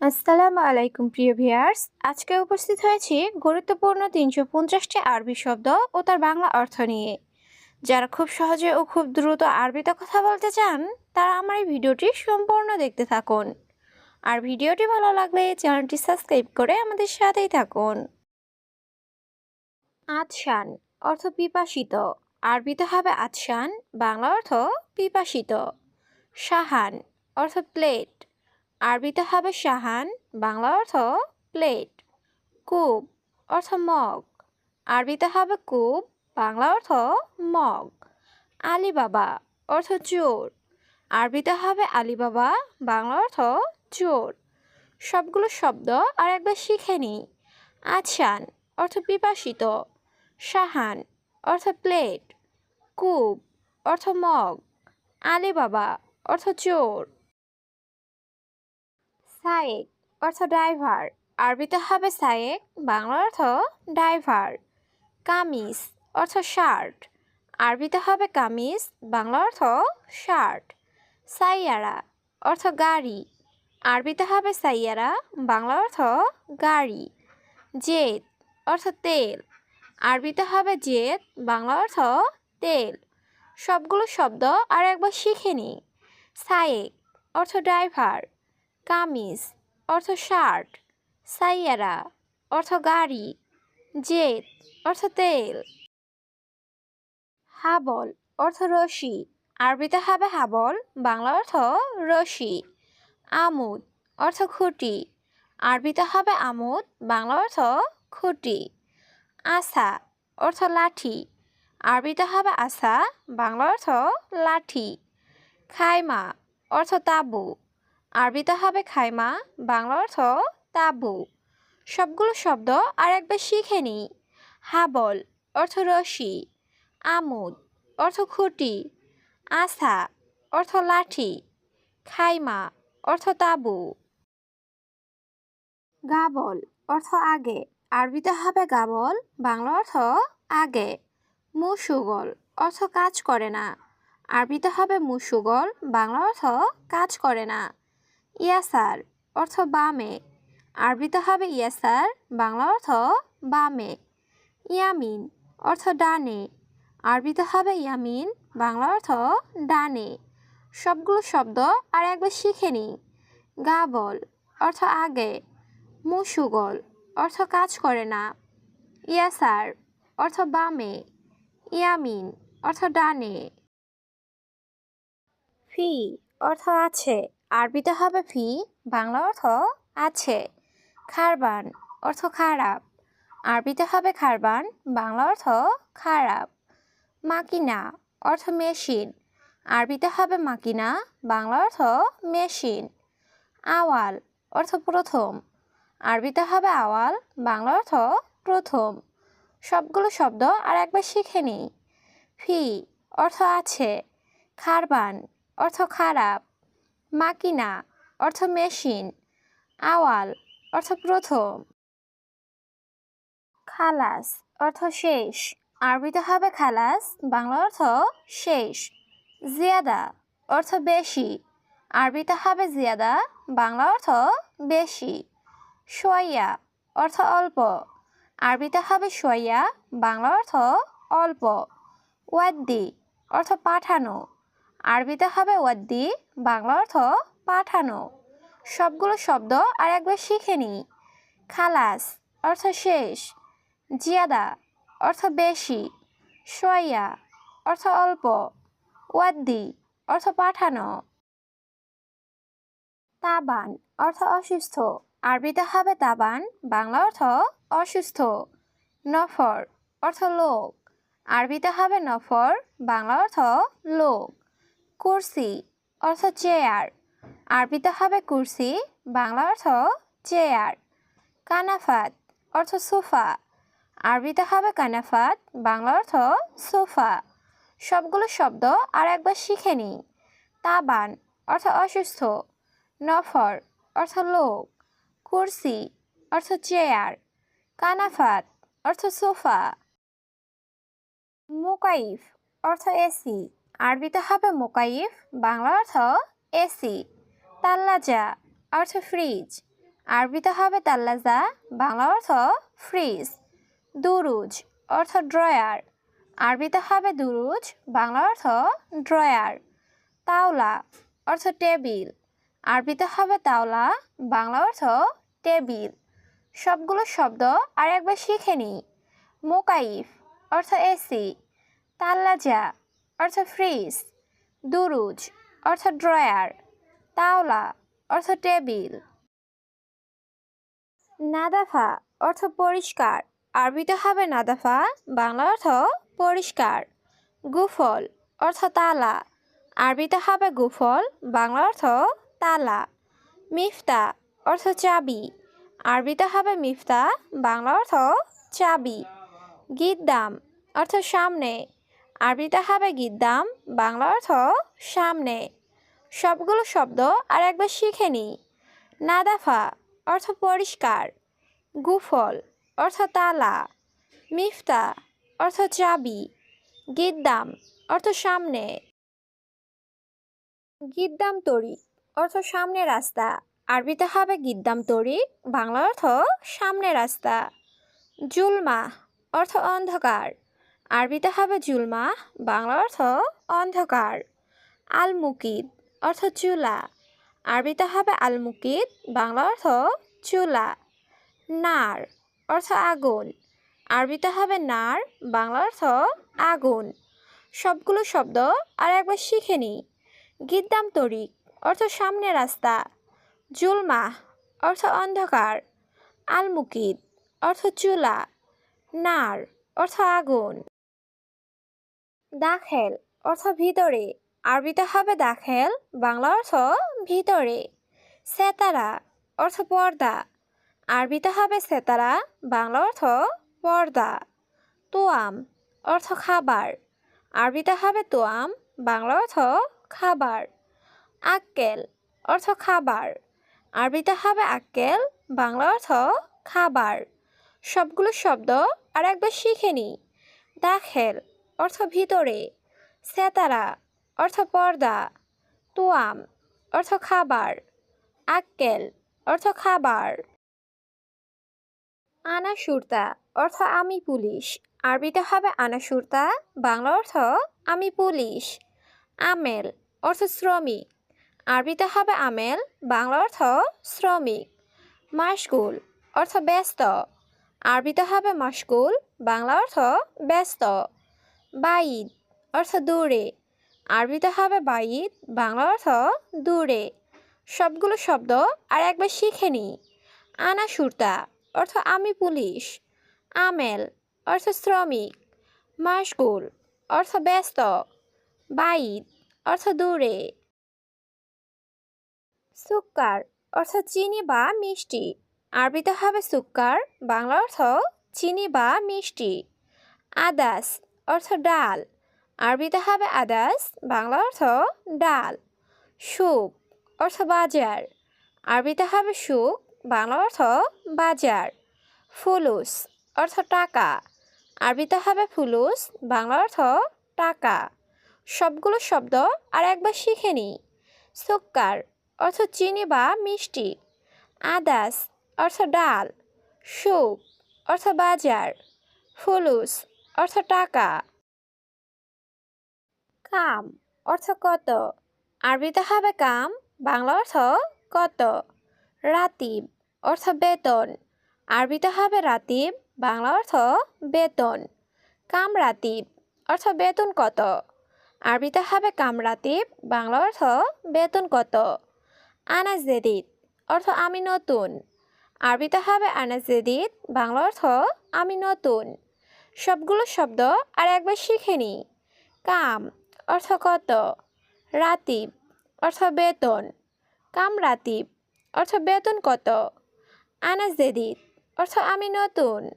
আসসালামু আলাইকুম, প্রিয় ভিয়ার্স আজকে উপস্থিত হয়েছি গুরুত্বপূর্ণ তিনশো পঞ্চাশটি আরবি শব্দ ও তার বাংলা অর্থ নিয়ে। যারা খুব সহজে ও খুব দ্রুত আরবিতে কথা বলতে চান, তারা আমার এই ভিডিওটি সম্পূর্ণ দেখতে থাকুন। আর ভিডিওটি ভালো লাগলে চ্যানেলটি সাবস্ক্রাইব করে আমাদের সাথেই থাকুন। আতশান অর্থ পিপাসিত। আরবিতে হবে আতশান বাংলা অর্থ পিপাসিত। সাহান অর্থ প্লেট। আরবিতে হবে সাহান বাংলা অর্থ প্লেট কূপ অর্থ মগ। আরবিতে হবে কূপ বাংলা অর্থ মগ। আলিবাবা অর্থ চোর। আরবিতে হবে আলিবাবা, বাংলা অর্থ চোর। সবগুলো শব্দ আর একবার শিখে নিই আছান অর্থ পিপাসিত। সাহান অর্থ প্লেট। কূপ অর্থ মগ। আলিবাবা অর্থ চোর। সায়েক, অর্থ ড্রাইভার। আরবিতে হবে সায়েক বাংলা অর্থ ড্রাইভার। কামিজ, অর্থ শার্ট। আরবিতে হবে কামিজ, বাংলা অর্থ শার্ট। সাইয়ারা, অর্থ গাড়ি। আরবিতে হবে সাইয়ারা, বাংলা অর্থ গাড়ি। জেদ, অর্থ তেল। আরবিতে হবে জেদ, বাংলা অর্থ তেল। সবগুলো শব্দ আর একবার শিখে নিই সায়েক, অর্থ ড্রাইভার। কামিজ, অর্থ শার্ট, সাইয়ারা, অর্থ গাড়ি জেদ অর্থ তেল। হাবল, অর্থ রশি, আরবিতে হবে হাবল, বাংলা অর্থ রশি। আমুদ, অর্থ খুঁটি, আরবিতে হবে আমুদ, বাংলা অর্থ খুঁটি। আসা, অর্থ লাঠি, আরবিতে হবে আসা, বাংলা অর্থ লাঠি। খাইমা, অর্থ তাবু। আরবিতে হবে খাইমা, বাংলা অর্থ তাবু। সবগুলো শব্দ আর একবার শিখে নিই। হাবল অর্থ রশি, আমুদ অর্থ খুঁটি আসা অর্থ লাঠি, খাইমা অর্থ তাবু। গাবল অর্থ আগে আরবিতে হবে গাবল, বাংলা অর্থ আগে। মুসুগল অর্থ কাজ করে না আরবিতে হবে মুসুগল, বাংলা অর্থ কাজ করে না। ইয়াসার অর্থ বামে। আরবিতে হবে ইয়াসার, বাংলা অর্থ বামে। ইয়ামিন অর্থ ডানে। আরবিতে হবে ইয়ামিন, বাংলা অর্থ ডানে। সবগুলো শব্দ আর একবার শিখে নিই। গাবল অর্থ আগে। মুসুগল অর্থ কাজ করে না। ইয়াসার অর্থ বামে। ইয়ামিন অর্থ ডানে। ফি অর্থ আছে। আরবিতে হবে ফি বাংলা অর্থ আছে। খারবান, অর্থ খারাপ। আরবিতে হবে খারবান, বাংলা অর্থ খারাপ। মাকিনা, অর্থ মেশিন। আরবিতে হবে মাকিনা, বাংলা অর্থ মেশিন। আওয়াল, অর্থ প্রথম। আরবিতে হবে আওয়াল, বাংলা অর্থ প্রথম। সবগুলো শব্দ আর একবার শিখে নিই। ফি অর্থ আছে। খারবান, অর্থ খারাপ। মাকিনা, অর্থ মেশিন। আওয়াল, অর্থ প্রথম। খালাস, অর্থ শেষ। আরবিতে হবে খালাস, বাংলা অর্থ শেষ। জিয়াদা, অর্থ বেশি। আরবিতে হবে জিয়াদা, বাংলা অর্থ বেশি। সোয়া অর্থ অল্প। আরবিতে হবে সোয়া বাংলা অর্থ অল্প। ওয়াদ্দি, অর্থ পাঠানো। আরবিতে হবে ওয়াদ্দি, বাংলা অর্থ পাঠানো। সবগুলো শব্দ আর একবার শিখে নিই। খালাস, অর্থ শেষ। জিয়াদা, অর্থ বেশি। সোয়া অর্থ অল্প। ওয়াদ্দি, অর্থ পাঠানো। তাবান, অর্থ অসুস্থ। আরবিতে হবে তাবান, বাংলা অর্থ অসুস্থ। নফর, অর্থ লোক। আরবিতে হবে নফর, বাংলা অর্থ লোক। কুরসি, অর্থ চেয়ার আরবিতে হবে কুরসি, বাংলা অর্থ চেয়ার কানাফাত, অর্থ সোফা। আরবিতে হবে কানাফাত, বাংলা অর্থ সোফা। সবগুলো শব্দ আর একবার শিখে নিই। তাবান, অর্থ অসুস্থ। নফর, অর্থ লোক। কুরসি, অর্থ চেয়ার কানাফাত, অর্থ সোফা। মুকাইফ, অর্থ এসি। আরবিতে হবে মোকাইফ বাংলা অর্থ এসি, তাল্লাজা, অর্থ ফ্রিজ। আরবিতে হবে তাল্লাজা বাংলা অর্থ ফ্রিজ। দুরুজ, অর্থ ড্রয়ার। আরবিতে হবে দুরুজ বাংলা অর্থ ড্রয়ার। তাওলা, অর্থ টেবিল। আরবিতে হবে তাওলা, বাংলা অর্থ টেবিল। সবগুলো শব্দ আর একবার শিখে নিই। মোকাইফ, অর্থ এসি। তাল্লাজা অর্থ ফ্রিজ, দুরুজ, অর্থ ড্রয়ার, তাওলা, অর্থ টেবিল। নাদাফা, অর্থ পরিষ্কার। আরবিতে হবে নাদাফা, বাংলা অর্থ পরিষ্কার। গুফল, অর্থ তালা। আরবিতে হবে গুফল, বাংলা অর্থ তালা। মিফতা, অর্থ চাবি। আরবিতে হবে মিফতা, বাংলা অর্থ চাবি। গিদ্দাম, অর্থ সামনে। আরবিতে হবে গিদ্দাম বাংলা অর্থ সামনে। সবগুলো শব্দ আর একবার শিখে নিই। নাদাফা, অর্থ পরিষ্কার। গুফল, অর্থ তালা। মিফতা, অর্থ চাবি। গিদ্দাম, অর্থ সামনে। গিদ্দাম তরি, অর্থ সামনে রাস্তা। আরবিতে হবে গিদ্দাম তরি, বাংলা অর্থ সামনে রাস্তা। জুলমা, অর্থ অন্ধকার। আরবিতে হবে জুলমা, বাংলা অর্থ অন্ধকার। আলমুকিদ অর্থ চুলা। আরবিতে হবে আলমুকিদ, বাংলা অর্থ চুলা। নার অর্থ আগুন। আরবিতে হবে নার, বাংলা অর্থ আগুন। সবগুলো শব্দ আর একবার শিখে নিই। গিদ্দাম তরিক অর্থ সামনে রাস্তা। জুলমা অর্থ অন্ধকার। আলমুকিদ অর্থ চুলা। নার অর্থ আগুন। দাখেল অর্থ ভিতরে। আরবিতে হবে দাখেল, বাংলা অর্থ ভিতরে। সেতারা অর্থ পর্দা। আরবিতে হবে সেতারা, বাংলা অর্থ পর্দা। তোয়াম অর্থ খাবার। আরবিতে হবে তোয়াম, বাংলা অর্থ খাবার। আক্কেল অর্থ খাবার। আরবিতে হবে আক্কেল, বাংলা অর্থ খাবার। সবগুলো শব্দ আর একবার শিখে নিই। দাখেল অর্থ ভিতরে। সেতারা, অর্থ পর্দা। তোয়াম, অর্থ খাবার। আক্কেল, অর্থ খাবার। আনা সুরতা অর্থ আমি পুলিশ। আরবিতে হবে আনা সুরতা বাংলা অর্থ আমি পুলিশ। আমেল, অর্থ শ্রমিক। আরবিতে হবে আমেল, বাংলা অর্থ শ্রমিক। মাসগুল অর্থ ব্যস্ত। আরবিতে হবে মাসগুল বাংলা অর্থ ব্যস্ত। বাইদ অর্থ দূরে। আরবিতে হবে বাইদ, বাংলা অর্থ দূরে। সবগুলো শব্দ আর একবার শিখে নিই আনা সুরতা অর্থ আমি পুলিশ। আমেল অর্থ শ্রমিক। মাসগুল অর্থ ব্যস্ত। বাইদ অর্থ দূরে। সুক্কার অর্থ চিনি বা মিষ্টি। আরবিতে হবে সুক্কার, বাংলা অর্থ চিনি বা মিষ্টি। আদাস অর্থ ডাল। আরবিতে হবে আদাস, বাংলা অর্থ ডাল। সুপ, অর্থ বাজার। আরবিতে হবে সুপ, বাংলা অর্থ বাজার। ফুলুস, অর্থ টাকা। আরবিতে হবে ফুলুস, বাংলা অর্থ টাকা। সবগুলো শব্দ আর একবার শিখে নিই সুক্কার, অর্থ চিনি বা মিষ্টি। আদাস, অর্থ ডাল। সুপ, অর্থ বাজার। ফুলুস অর্থ টাকা। কাম অর্থ কত? আরবিতে হবে কাম, বাংলা অর্থ কত? রাতিব অর্থ বেতন। আরবিতে হবে রাতিব, বাংলা অর্থ বেতন। কাম রাতিব অর্থ বেতন কত? আরবিতে হবে কাম রাতিব, বাংলা অর্থ বেতন কত? আনাজ জেদিদ অর্থ আমি নতুন। আরবিতে হবে আনাজ জেদিদ বাংলা অর্থ আমি নতুন। সবগুলো শব্দ আর একবার শিখে নিই। কাম, অর্থ কত? রাতিব, অর্থ বেতন। কাম রাতিব, অর্থ বেতন কত? আনাজ জেদিদ অর্থ আমি নতুন।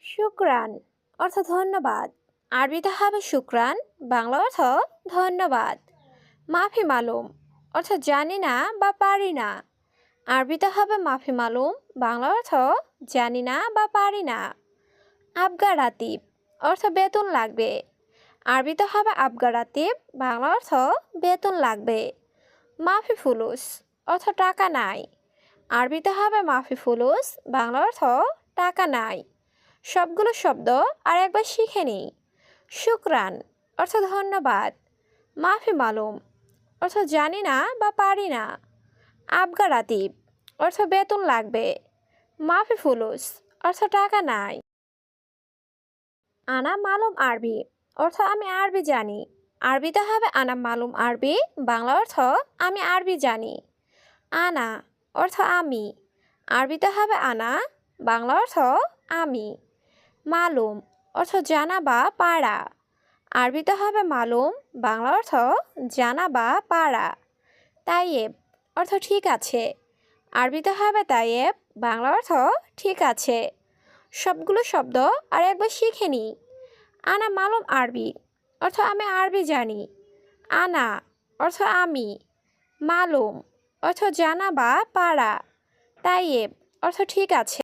শুক্রান, অর্থ ধন্যবাদ। আরবিতে হবে শুক্রান, বাংলা অর্থ ধন্যবাদ। মাফি মালুম, অর্থ জানি না বা পারি না। আরবিতে হবে মাফি মালুম বাংলা অর্থ জানি না বা পারি না। আবগা রাতিব, অর্থ বেতন লাগবে। আরবিতে হবে আবগা রাতিব বাংলা অর্থ বেতন লাগবে। মাফি ফুলুস, অর্থ টাকা নাই। আরবিতে হবে মাফি ফুলুস বাংলা অর্থ টাকা নাই। সবগুলো শব্দ আর একবার শিখে নিই। শুক্রান, অর্থ ধন্যবাদ। মাফি মালুম, অর্থ জানি না বা পারি না। আবগা রাতিব অর্থ বেতন লাগবে। মাফি ফুলুস, অর্থ টাকা নাই। আনা মালুম আরবি, অর্থ আমি আরবি জানি। আরবিতে হবে আনা মালুম আরবি, বাংলা অর্থ আমি আরবি জানি। আনা, অর্থ আমি। আরবিতে হবে আনা, বাংলা অর্থ আমি। মালুম, অর্থ জানা বা পারা আরবিতে হবে মালুম, বাংলা অর্থ জানা বা পারা তাইয়েব অর্থ ঠিক আছে। আরবিতে হবে তাইয়েব বাংলা অর্থ ঠিক আছে। সবগুলো শব্দ আর একবার শিখে নিই আনা মালুম আরবি, অর্থ আমি আরবি জানি। আনা, অর্থ আমি। মালুম, অর্থ জানা বা পাড়া তাইয়েব অর্থ ঠিক আছে।